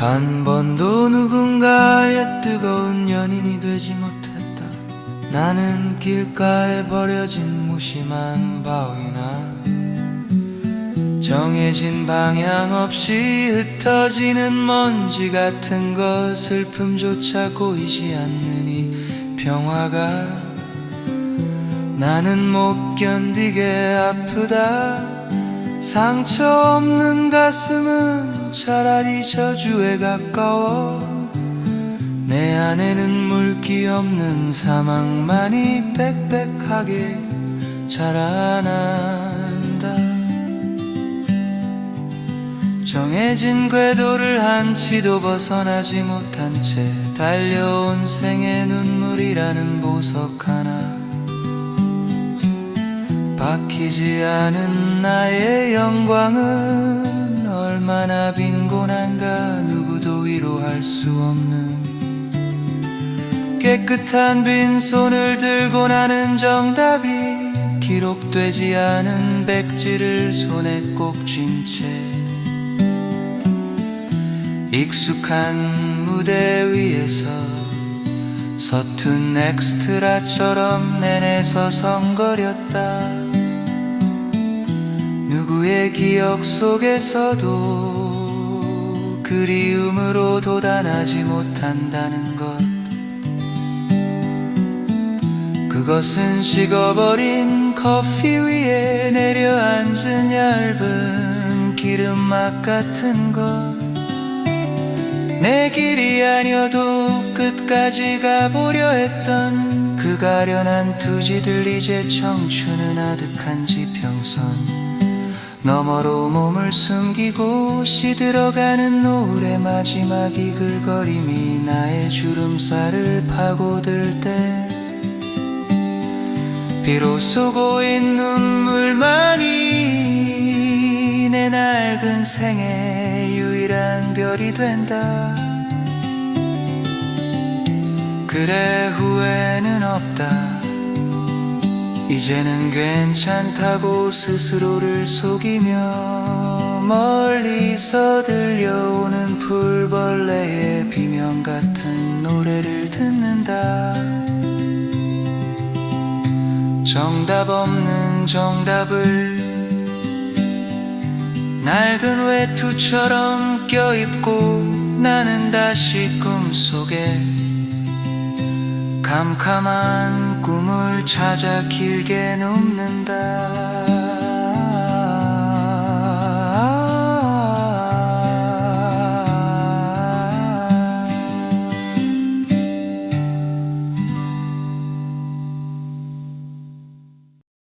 한 번도 누군가의 뜨거운 연인이 되지 못했다. 나는 길가에 버려진 무심한 바위나 정해진 방향 없이 흩어지는 먼지 같은 것 슬픔조차 보이지 이 평화가 나는 못 견디게 아프다 상처 없는 가슴은 차라리 저주에 가까워. 내 안에는 물기 없는 사망만이 빽빽하게 자라난다. 정해진 궤도를 한치도 벗어나지 못한 채 달려온 생의 눈물이라는 보석 하나 바뀌지 않은 나의 영광은 얼마나 빈곤한가 누구도 위로할 수 없는. 깨끗한 빈손을 들고 나는 정답이 기록되지 않은 백지를 손에 꼭 쥔 채. 익숙한 무대 위에서 서툰 엑스트라처럼 내내 서성거렸다 누구의 기억 속에서도 그리움으로 도단하지 못한다는 것. 그것은 식어버린 커피 위에 내려앉은 얇은 기름막 같은 것. 내 길이 아니어도 끝까지 가보려 했던 그 가련한 투지들 이제 청춘은 아득한 지평선 너머로 몸을 숨기고 시들어가는 노을의 마지막 이글거림이 나의 주름살을 파고들 때 비로소 고인 눈물만이 내 낡은 생의 유일한 별이 된다. 그래 후회는 없다 이제는 괜찮다고 스스로를 속이며 멀리서 들려오는 풀벌레의 비명 같은 노래를 듣는다. 정답 없는 정답을 낡은 외투처럼 껴입고 나는 다시 꿈속에 캄캄한 꿈을 찾아 길게 눕는다